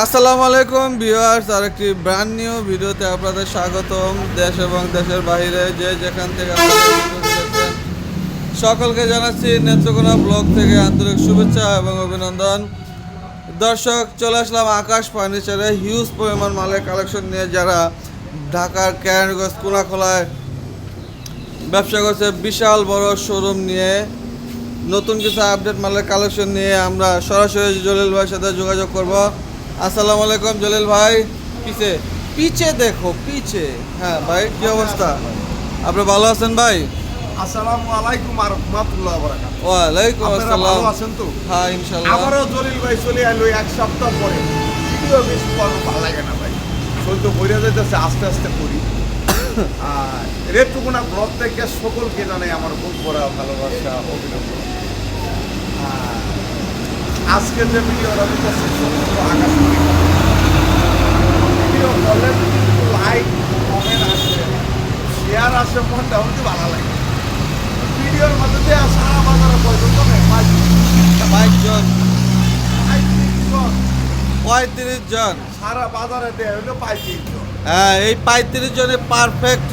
আসসালামু আলাইকুম ভিউয়ার্স আর একটি ব্র্যান্ড নিউ ভিডিওতে আপনাদের স্বাগতম। দেশ এবং দেশের বাইরে যে যেখান থেকে সকলকে জানাচ্ছি নেত্রকোনা ব্লগ থেকে আন্তরিক শুভেচ্ছা এবং অভিনন্দন। দর্শক, চলে আসলাম আকাশ ফার্নিচারে হিউজ পরিমাণ মালের কালেকশন নিয়ে যারা ঢাকার ক্যারগঞ্জ, কোনাখোলায় ব্যবসা করছে, বিশাল বড় শোরুম নিয়ে। নতুন কিছু আপডেট মালের কালেকশন নিয়ে আমরা সরাসরি জলিল ভাইয়ের সাথে যোগাযোগ করব। আসসালামু আলাইকুম জলিল ভাই। পিছে পিছে দেখো পিছে। হ্যাঁ ভাই কি অবস্থা? আপনি ভালো আছেন ভাই? আসসালামু আলাইকুম আর রহমাতুল্লাহ বারাকাত ওয়ালাইকুম আপনারা আসসালাম। ভালো আছেন তো? হ্যাঁ আমারও জলিল ভাই চলে এক সপ্তাহ পরে। ভিডিও বেশ বড় ভালো লাগে না ভাই। বইরা যাইতেছে আস্তে আস্তে করি। আর রেটুকুনা ব্লগ থেকে সকলকে জানাই আমার বুক ভরা ভালোবাসা অভিনন্দন। আর আজকে যে ভিডিওটা দিতেছে সমস্ত আকাশ ভিডিও করলে লাইক কমেন্ট আসে শেয়ার আসে মনটা হতে ভালো লাগে। ভিডিওর মধ্যে দিয়ে সারা বাজারে পর্যন্ত পাঁচ বাইশ জন পঁয়ত্রিশ জন পঁয়ত্রিশ জন। সারা বাজারে দেয় হলো পঁয়ত্রিশ জন। হ্যাঁ এই পঁয়ত্রিশ জনের পারফেক্ট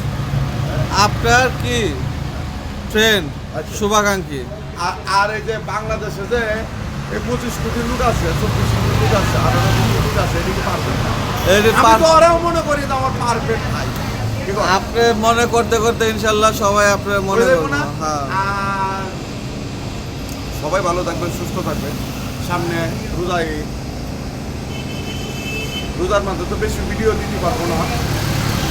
আপনার কি? ফ্রেন্ড আচ্ছা। শুভাকাঙ্ক্ষী। আর এই যে বাংলাদেশে যে এই পঁচিশ কোটি লোক আছে চব্বিশ কোটি লোক আছে আঠারো কোটি লোক আছে এদিকে পারফেক্ট আমি তো ওরাও মনে করি যে আমার পারফেক্ট নাই। আপনি মনে করতে করতে ইনশাল্লাহ সবাই আপনার মনে না? হ্যাঁ। সবাই ভালো থাকবেন সুস্থ থাকবেন। সামনে রোজা। রোজার মধ্যে তো বেশি ভিডিও দিতে পারব না।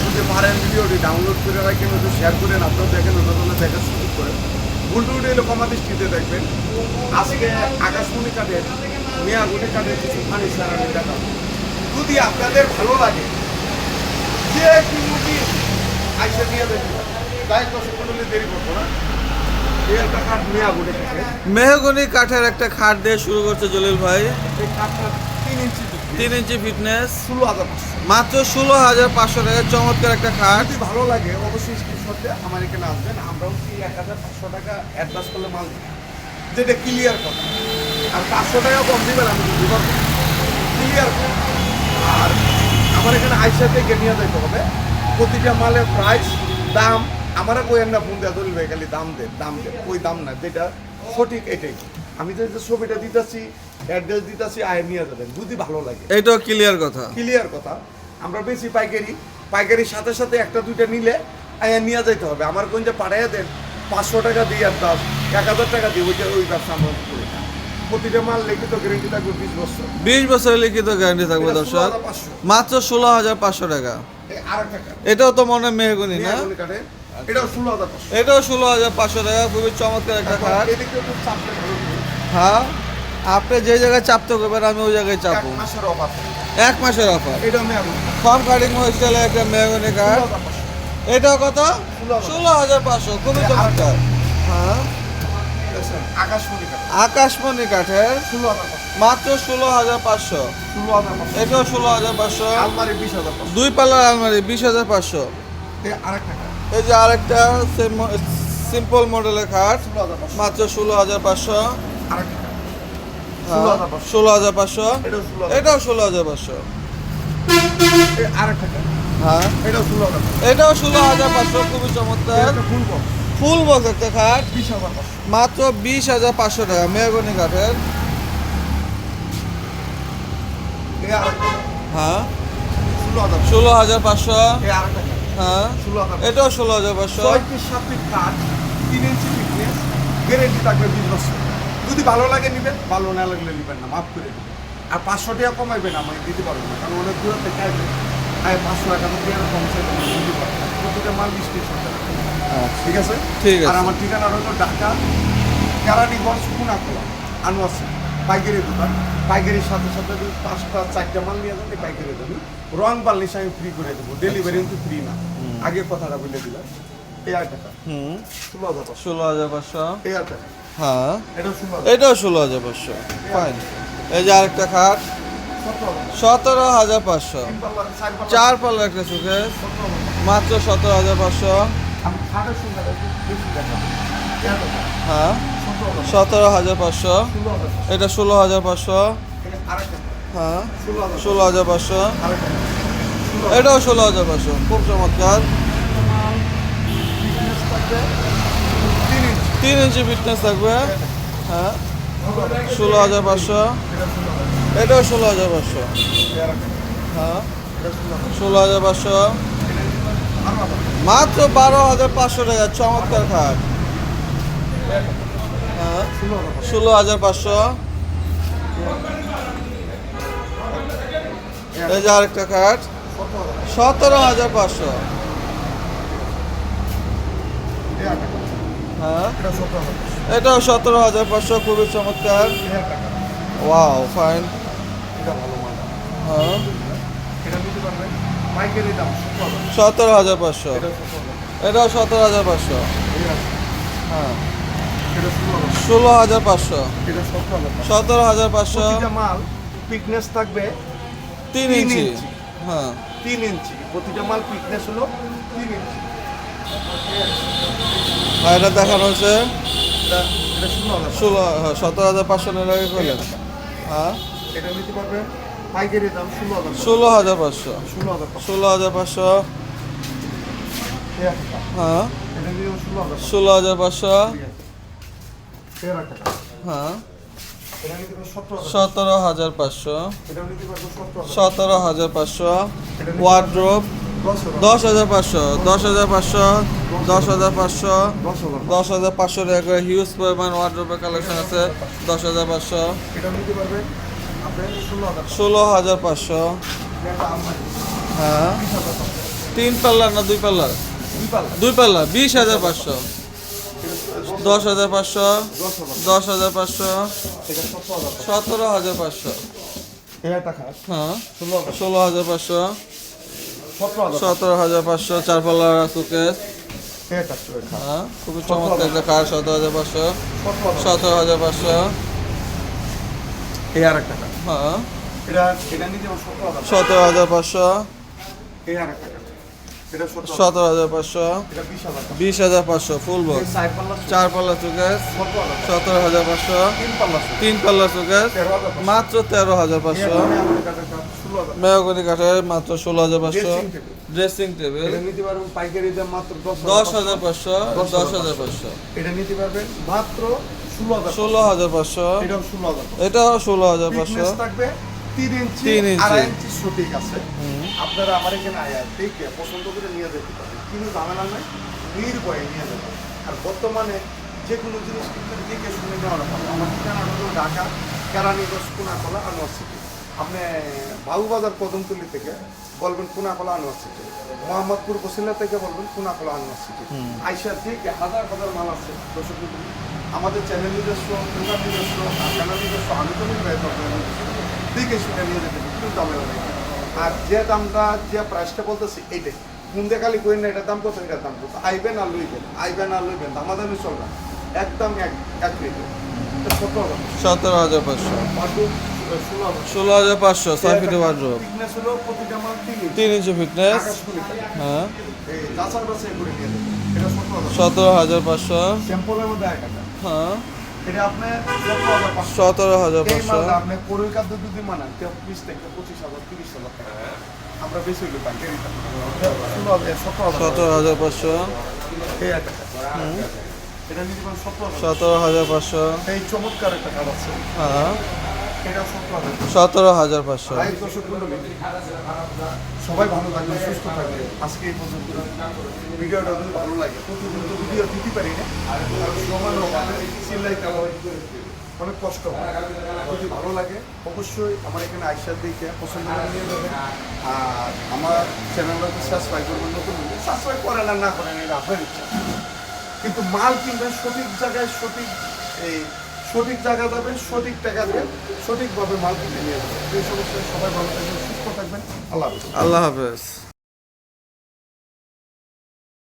যদি পারেন ভিডিওটি ডাউনলোড করে রাখেন শেয়ার করেন আপনার দেখেন অন্যজনে দেখার সুযোগ করে ভুলটু উঠে এলো কমা দৃষ্টিতে দেখবেন আজকে আকাশমণি কাঠের মিয়াগুনি কাঠের কিছু ফার্নিচার আমি দেখাবো। যদি আপনাদের ভালো লাগে যে কিনুটি আইসা নিয়ে দেখবেন তাই তো কোনো দেরি করব না। কাঠের। মেহগনি কাঠের একটা খাট দিয়ে শুরু করছে জলিল ভাই। এই কাঠটা তিন ইঞ্চি তিন ইঞ্চি ফিটনেস। ষোলো হাজার মাত্র ষোলো হাজার পাঁচশো টাকা চমৎকার একটা খাট। ভালো লাগে অবশ্যই স্ক্রিনশটে আমার এখানে আসবেন আমরাও কি এক হাজার পাঁচশো টাকা অ্যাডভান্স করলে মাল দিই? যেটা ক্লিয়ার কথা। আর পাঁচশো টাকা কম দিবেন আমি দিতে ক্লিয়ার আর আমার এখানে আইসা থেকে নিয়ে যেতে হবে প্রতিটা মালের প্রাইস দাম আমারা কই না ফোন দেওয়া দলিল ভাই খালি দাম দেন দাম দেন ওই দাম না যেটা সঠিক এটাই। আমি যে যে ছবিটা দিতেছি অ্যাড্রেস দিতেছি আয় নিয়ে যাবেন যদি ভালো লাগে। এটা ক্লিয়ার কথা। ক্লিয়ার কথা। আমরা বেশি পাইকারি পাইকারির সাথে সাথে একটা দুইটা নিলে আয়া নিয়ে যাইতে হবে। আমার কোন যে পাঠাইয়া দেন পাঁচশো টাকা দিয়ে আর দাস এক হাজার টাকা দিয়ে ওইটা ওই ব্যবসা আমরা করি প্রতিটা মাল লিখিত গ্যারেন্টি থাকবে বিশ বছর। বিশ বছরের লিখিত গ্যারান্টি থাকবে দর্শক। মাত্র ষোলো হাজার পাঁচশো টাকা। এটাও তো মনে হয় মেহগনি না? এটাও ষোলো হাজার পাঁচশো। টাকা খুবই চমৎকার একটা খাট। হ্যাঁ? আপনি যে জায়গায় চাপতে করবেন আমি ওই জায়গায় চাপবো। এক মাসের অফার। কাটিং স্টাইলে একটা মেহগনি কাঠ এটাও কত ষোলো হাজার। পাঁচশো খুবই চমৎকার হ্যাঁ আকাশমণি কাঠের মাত্র ষোলো হাজার পাঁচশো এটাও ষোলো হাজার পাঁচশো দুই পাল্লার আলমারি বিশ হাজার পাঁচশো এই যে আরেকটা সিম্পল মডেলের খাট মাত্র ষোলো হাজার পাঁচশো ষোলো হাজার পাঁচশো এটাও ষোলো হাজার পাঁচশো হ্যাঁ। এটাও ষোলো হাজার পাঁচশো। খুবই চমৎকার। ফুল বক্স একটা খাট। মাত্র বিশ হাজার পাঁচশো টাকা মেহগনি কাঠের। হ্যাঁ। ষোলো হাজার পাঁচশো। হ্যাঁ। এটাও ষোলো হাজার পাঁচশো। তিন ইঞ্চি ফিটনেস গ্যারেন্টি থাকবে বিশ বছর। যদি ভালো লাগে নেবেন ভালো না লাগলে নেবেন না মাফ করে দেবেন। আর পাঁচশো টাকা কমাইবেন আমাকে দিতে পারবেন না। কারণ অনেক দূর থেকে আসবে আর পাঁচশো টাকা দিয়ে কম চাইবেন না, দিতে পারবেন প্রতিটা মাল বিশ পিস করতে ঠিক আছে? ঠিক আর আমার ঠিকানা হলো ঢাকা কেরানীগঞ্জ কুনাখোলা আনোয়াসি পাইকারি দোকান। পাইকারির সাথে সাথে যদি পাঁচটা চারটা মাল নিয়ে যান পাইকারি দেবো রং বার্নিশ আমি ফ্রি করে দেবো। ডেলিভারি কিন্তু ফ্রি না। আগে কথাটা বলে দিলাম। এই টাকা হুম। ষোলো হাজার পাঁচশো। আর হ্যাঁ। এটা এটাও ষোলো হাজার পাঁচশো। ফাইন এই যে আরেকটা খাট। সতেরো হাজার পাঁচশো। চার পাল্লা একটা সুখে মাত্র সতেরো হাজার পাঁচশো। হ্যাঁ সতেরো হাজার পাঁচশো। এটা ষোলো হাজার পাঁচশো। হ্যাঁ ষোলো হাজার পাঁচশো। এটাও ষোলো হাজার পাঁচশো। খুব চমৎকার। তিন ইঞ্চি ফিটনেস থাকবে। হ্যাঁ। ষোলো হাজার পাঁচশো। এটাও ষোলো হাজার পাঁচশো। হ্যাঁ ষোলো হাজার পাঁচশো। মাত্র বারো হাজার পাঁচশো টাকা, চমৎকার খাট। হ্যাঁ ষোলো হাজার পাঁচশো। এই যে আরেকটা খাট, সতেরো হাজার পাঁচশো। হ্যাঁ এটাও সতেরো হাজার পাঁচশো খুবই চমৎকার। ওয়াও ফাইন এটা হ্যাঁ। এটা দাম সতেরো হাজার পাঁচশো। এটা এটাও সতেরো হাজার পাঁচশো। হ্যাঁ। এটা ষোলো হাজার পাঁচশো। এটা সতেরো হাজার পাঁচশো। মাল পিকনেস থাকবে তিন ইঞ্চি। হ্যাঁ। তিন ইঞ্চি। প্রতিটা মাল পিকনেস হলো তিন ইঞ্চি। এটা দেখানো হচ্ছে এটা ষোলো হ্যাঁ, সতেরো হাজার পাঁচশো আগে করলেন হ্যাঁ এটা নিতে পারবেন পাইকারি দাম ষোলো হাজার পাঁচশো ষোলো হাজার পাঁচশো হ্যাঁ ষোলো হাজার পাঁচশো হ্যাঁ সতেরো হাজার পাঁচশো সতেরো হাজার পাঁচশো ওয়ার্ড্রোপ দশ হাজার পাঁচশো দশ হাজার পাঁচশো দশ হাজার পাঁচশো। দশ হাজার। পাঁচশো টাকা হিউজ পরিমাণ ওয়ার্ড্রোপের কালেকশন আছে। দশ হাজার পাঁচশো। ষোলো হাজার। পাঁচশো। হ্যাঁ। তিন পাল্লার না দুই পাল্লার? দুই পাল্লা বিশ হাজার পাঁচশো। দশ হাজার পাঁচশো। দশ হাজার। পাঁচশো। সতেরো হাজার। পাঁচশো। হ্যাঁ। ষোলো হাজার। পাঁচশো। সতেরো হাজার। পাঁচশো চার পাল্লার টাকা হ্যাঁ খুবই চমৎকার একটা কার সতেরো হাজার পাঁচশো? সতেরো হাজার পাঁচশো। এই আর একটা হ্যাঁ। সতেরো হাজার পাঁচশো। এই আর এক টাকা এটা সতেরো হাজার। পাঁচশো বিশ হাজার পাঁচশো ফুল বক্স চার পাল্লা সতেরো হাজার পাঁচশো তিন পাল্লা টাকা। মাত্র তেরো হাজার পাঁচশো। মেহগনি কাঠের মাত্র ষোলো হাজার পাঁচশো ড্রেসিং টেবিল পাইকারি মাত্র দশ হাজার পাঁচশো দশ হাজার পাঁচশো এটা নিতে পারবেন মাত্র ষোলো হাজার পাঁচশো এটাও ষোলো হাজার পাঁচশো তিন ইঞ্চি তিন ইঞ্চি। আছে আপনারা আমার এখানে আয়া দেখে পছন্দ করে নিয়ে যেতে পারেন। কিন্তু ঝামেলা নাই নির্ভয়ে নিয়ে যেতে। আর বর্তমানে যে কোনো জিনিস কিন্তু দেখে শুনে নেওয়া ভালো আমার ঠিকানা হলো ঢাকা কেরানীগঞ্জ কোনাকলা আনোয়ার সিটি আপনি বাবুবাজার কদমতলি থেকে বলবেন কোনাকলা আনোয়ার সিটি মোহাম্মদপুর বসিলা থেকে বলবেন কোনাকলা আনোয়ার সিটি আইসার থেকে হাজার হাজার মাল আছে দর্শক আমাদের চ্যানেল নিজস্ব দোকান নিজস্ব চ্যানেল নিজস্ব আমি তো নির্বাহী দেখে শুনে নিয়ে যেতে পারি, কোনো ঝামেলা নেই। আর যে দামটা যে প্রাইসটা বলতেছি এইটাই। মুন্দে খালি কই না এটার দাম কত এটার দাম কত। আইবেন আর লইবেন আইবেন আর লইবেন দামাদামি চলবে না। একদম এক এক রেটে সতেরো হাজার পাঁচশো। ষোলো হাজার পাঁচশো। ছয় ফিট মাল তিন ইঞ্চি। ফিটনেস হ্যাঁ। সতেরো হাজার। পাঁচশো। হ্যাঁ। এটা আপনি সতেরো হাজার পাঁচশো। আপনি পরের খাদ্য যদি মানান? তেত্রিশ থেকে পঁচিশ হাজার তিরিশ হাজার টাকা। আমরা বেশি হইলে পাই সতেরো হাজার। পাঁচশো। সতেরো হাজার। পাঁচশো। এই চমৎকার একটা কাজ আছে। হ্যাঁ। সতেরো হাজার পাঁচশো। সবাই ভালো থাকবে সুস্থ থাকবে আজকে এই পর্যন্ত ভিডিওটা যদি ভালো লাগে প্রতিদিন ভিডিও দিতে পারি না। সময় চিল্লাই কালো অনেক কষ্ট হয়। যদি ভালো লাগে অবশ্যই আমার এখানে আইসার দিকে পছন্দ করে নিয়ে যাবেন। আর আমার চ্যানেলটাকে সাবস্ক্রাইব করবেন নতুন সাবস্ক্রাইব করেন আর না করেন এটা আপনার ইচ্ছা। কিন্তু মাল কিনবেন সঠিক জায়গায় সঠিক এই সঠিক জায়গা যাবেন, সঠিক টাকা দেবেন সঠিকভাবে মাল কিনে নিয়ে যাবেন। এই সমস্যায় সবাই ভালো থাকবেন, সুস্থ থাকবেন। আল্লাহ হাফেজ। আল্লাহ হাফেজ।